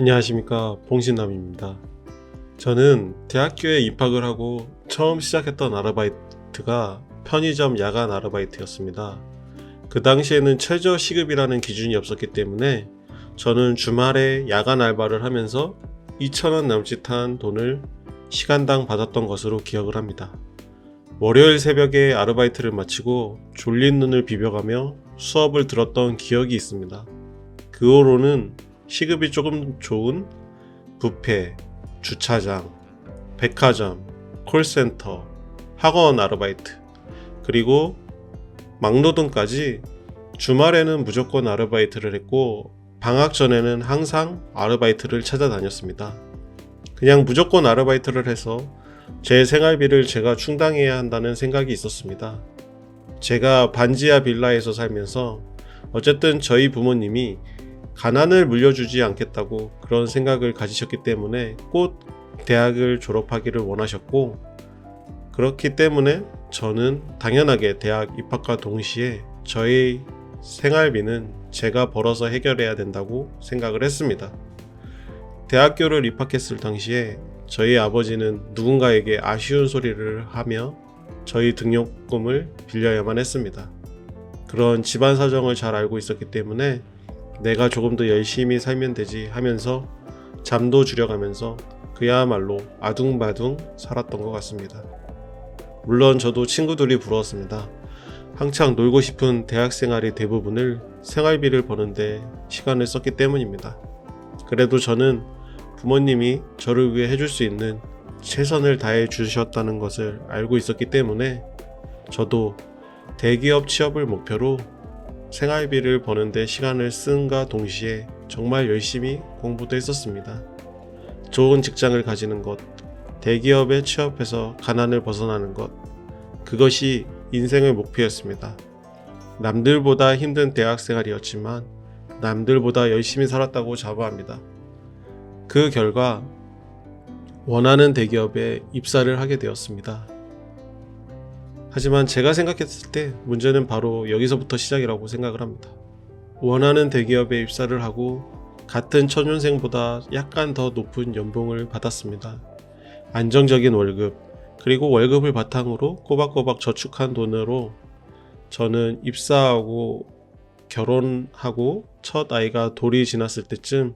안녕하십니까 봉신남입니다. 저는 대학교에 입학을 하고 처음 시작했던 아르바이트가 편의점 야간 아르바이트였습니다. 그 당시에는 최저 시급이라는 기준이 없었기 때문에 저는 주말에 야간 알바를 하면서 2,000원 남짓한 돈을 시간당 받았던 것으로 기억을 합니다. 월요일 새벽에 아르바이트를 마치고 졸린 눈을 비벼가며 수업을 들었던 기억이 있습니다. 그 후로는 시급이 조금 좋은 뷔페, 주차장, 백화점, 콜센터, 학원 아르바이트, 그리고 막노동까지 주말에는 무조건 아르바이트를 했고 방학 전에는 항상 아르바이트를 찾아다녔습니다. 그냥 무조건 아르바이트를 해서 제 생활비를 제가 충당해야 한다는 생각이 있었습니다. 제가 반지하 빌라에서 살면서 어쨌든 저희 부모님이 가난을 물려주지 않겠다고 그런 생각을 가지셨기 때문에 꼭 대학을 졸업하기를 원하셨고 그렇기 때문에 저는 당연하게 대학 입학과 동시에 저의 생활비는 제가 벌어서 해결해야 된다고 생각을 했습니다. 대학교를 입학했을 당시에 저희 아버지는 누군가에게 아쉬운 소리를 하며 저희 등록금을 빌려야만 했습니다. 그런 집안 사정을 잘 알고 있었기 때문에 내가 조금 더 열심히 살면 되지 하면서 잠도 줄여가면서 그야말로 아둥바둥 살았던 것 같습니다. 물론 저도 친구들이 부러웠습니다. 한창 놀고 싶은 대학 생활의 대부분을 생활비를 버는데 시간을 썼기 때문입니다. 그래도 저는 부모님이 저를 위해 해줄 수 있는 최선을 다해 주셨다는 것을 알고 있었기 때문에 저도 대기업 취업을 목표로 생활비를 버는데 시간을 쓴과 동시에 정말 열심히 공부도 했었습니다. 좋은 직장을 가지는 것, 대기업에 취업해서 가난을 벗어나는 것, 그것이 인생의 목표였습니다. 남들보다 힘든 대학 생활이었지만 남들보다 열심히 살았다고 자부합니다. 그 결과 원하는 대기업에 입사를 하게 되었습니다. 하지만 제가 생각했을 때 문제는 바로 여기서부터 시작이라고 생각을 합니다. 원하는 대기업에 입사를 하고 같은 천연생보다 약간 더 높은 연봉을 받았습니다. 안정적인 월급, 그리고 월급을 바탕으로 꼬박꼬박 저축한 돈으로 저는 입사하고 결혼하고 첫 아이가 돌이 지났을 때쯤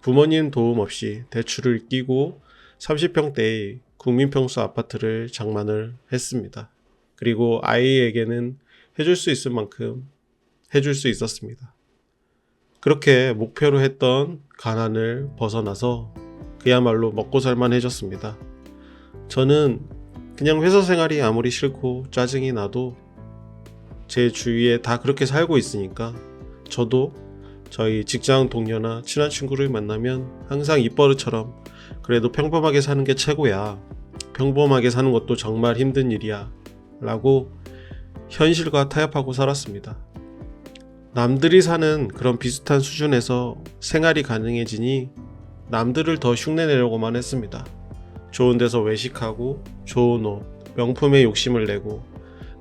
부모님 도움 없이 대출을 끼고 30평대의 국민평수 아파트를 장만을 했습니다. 그리고 아이에게는 해줄 수 있을 만큼 해줄 수 있었습니다. 그렇게 목표로 했던 가난을 벗어나서 그야말로 먹고 살만해졌습니다. 저는 그냥 회사 생활이 아무리 싫고 짜증이 나도 제 주위에 다 그렇게 살고 있으니까 저도 저희 직장 동료나 친한 친구를 만나면 항상 입버릇처럼 그래도 평범하게 사는 게 최고야. 평범하게 사는 것도 정말 힘든 일이야. 라고 현실과 타협하고 살았습니다. 남들이 사는 그런 비슷한 수준에서 생활이 가능해지니 남들을 더 흉내내려고만 했습니다. 좋은 데서 외식하고 좋은 옷, 명품에 욕심을 내고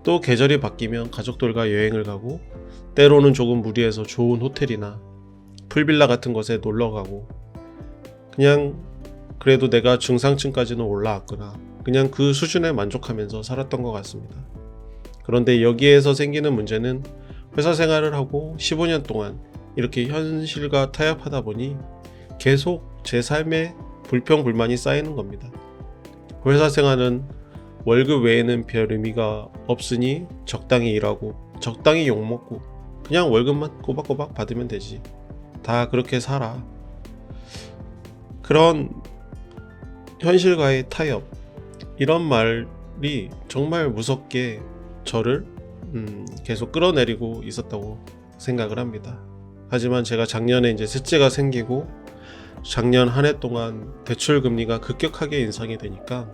또 계절이 바뀌면 가족들과 여행을 가고 때로는 조금 무리해서 좋은 호텔이나 풀빌라 같은 곳에 놀러 가고 그냥 그래도 내가 중상층까지는 올라왔거나 그냥 그 수준에 만족하면서 살았던 것 같습니다. 그런데 여기에서 생기는 문제는 회사 생활을 하고 15년 동안 이렇게 현실과 타협하다 보니 계속 제 삶에 불평불만이 쌓이는 겁니다. 회사 생활은 월급 외에는 별 의미가 없으니 적당히 일하고 적당히 욕먹고 그냥 월급만 꼬박꼬박 받으면 되지. 다 그렇게 살아. 그런 현실과의 타협 이런 말이 정말 무섭게 저를 음, 계속 끌어내리고 있었다고 생각을 합니다. 하지만 제가 작년에 이제 셋째가 생기고 작년 한 해 동안 대출 금리가 급격하게 인상이 되니까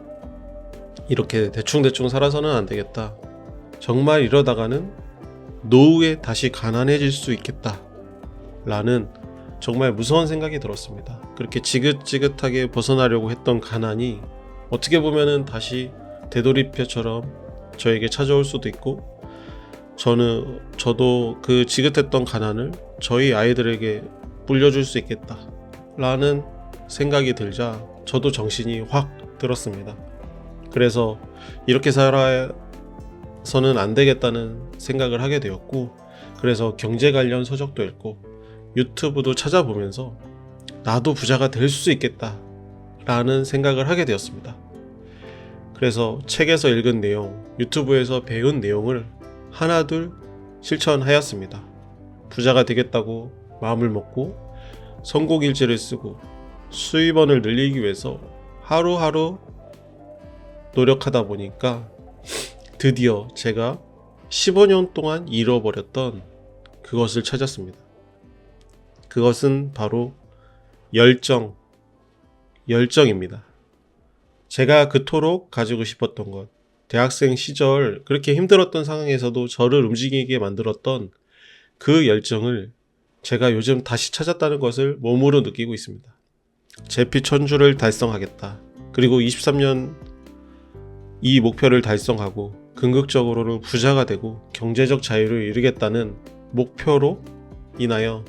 이렇게 대충대충 살아서는 안 되겠다. 정말 이러다가는 노후에 다시 가난해질 수 있겠다. 라는 정말 무서운 생각이 들었습니다. 그렇게 지긋지긋하게 벗어나려고 했던 가난이 어떻게 보면은 다시 되돌이표처럼 저에게 찾아올 수도 있고 저는 저도 그 지긋했던 가난을 저희 아이들에게 물려줄 수 있겠다 라는 생각이 들자 저도 정신이 확 들었습니다. 그래서 이렇게 살아서는 안 되겠다는 생각을 하게 되었고 그래서 경제 관련 서적도 읽고 유튜브도 찾아보면서 나도 부자가 될 수 있겠다 라는 생각을 하게 되었습니다. 그래서 책에서 읽은 내용, 유튜브에서 배운 내용을 하나둘 실천하였습니다. 부자가 되겠다고 마음을 먹고 선곡일지를 쓰고 수입원을 늘리기 위해서 하루하루 노력하다 보니까 드디어 제가 15년 동안 잃어버렸던 그것을 찾았습니다. 그것은 바로 열정, 열정입니다. 제가 그토록 가지고 싶었던 것, 대학생 시절 그렇게 힘들었던 상황에서도 저를 움직이게 만들었던 그 열정을 제가 요즘 다시 찾았다는 것을 몸으로 느끼고 있습니다. 제피 천주를 달성하겠다. 그리고 23년 이 목표를 달성하고 궁극적으로는 부자가 되고 경제적 자유를 이루겠다는 목표로 인하여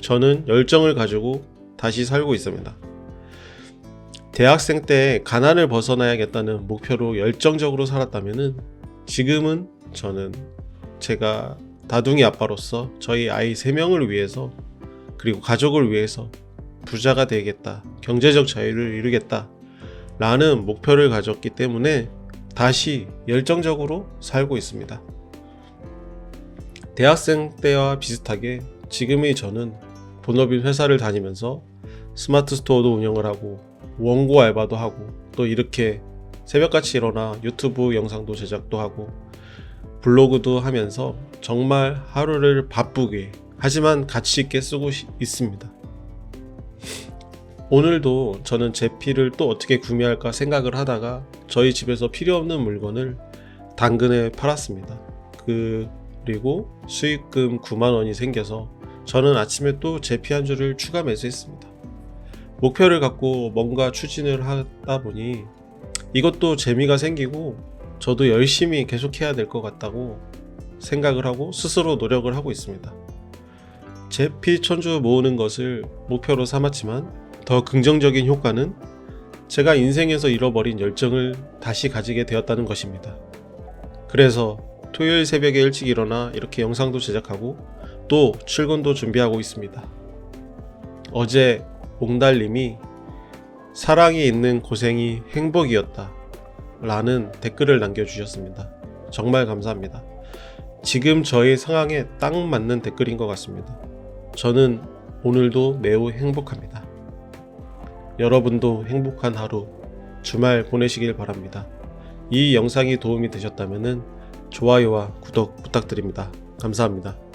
저는 열정을 가지고 다시 살고 있습니다. 대학생 때 가난을 벗어나야겠다는 목표로 열정적으로 살았다면은 지금은 저는 제가 다둥이 아빠로서 저희 아이 3명을 위해서 그리고 가족을 위해서 부자가 되겠다. 경제적 자유를 이루겠다. 라는 목표를 가졌기 때문에 다시 열정적으로 살고 있습니다. 대학생 때와 비슷하게 지금의 저는 본업인 회사를 다니면서 스마트 스토어도 운영을 하고 원고 알바도 하고 또 이렇게 새벽같이 일어나 유튜브 영상도 제작도 하고 블로그도 하면서 정말 하루를 바쁘게 하지만 가치 있게 쓰고 시- 있습니다. 오늘도 저는 제 피를 또 어떻게 구매할까 생각을 하다가 저희 집에서 필요 없는 물건을 당근에 팔았습니다. 그 그리고 수익금 9만 원이 생겨서 저는 아침에 또 제피 한 주를 추가 매수했습니다. 목표를 갖고 뭔가 추진을 하다 보니 이것도 재미가 생기고 저도 열심히 계속해야 될 것 같다고 생각을 하고 스스로 노력을 하고 있습니다. 제피 천주 모으는 것을 목표로 삼았지만 더 긍정적인 효과는 제가 인생에서 잃어버린 열정을 다시 가지게 되었다는 것입니다. 그래서 토요일 새벽에 일찍 일어나 이렇게 영상도 제작하고 또 출근도 준비하고 있습니다. 어제 옹달님이 사랑이 있는 고생이 행복이었다 라는 댓글을 남겨주셨습니다. 정말 감사합니다. 지금 저의 상황에 딱 맞는 댓글인 것 같습니다. 저는 오늘도 매우 행복합니다. 여러분도 행복한 하루, 주말 보내시길 바랍니다. 이 영상이 도움이 되셨다면 좋아요와 구독 부탁드립니다. 감사합니다.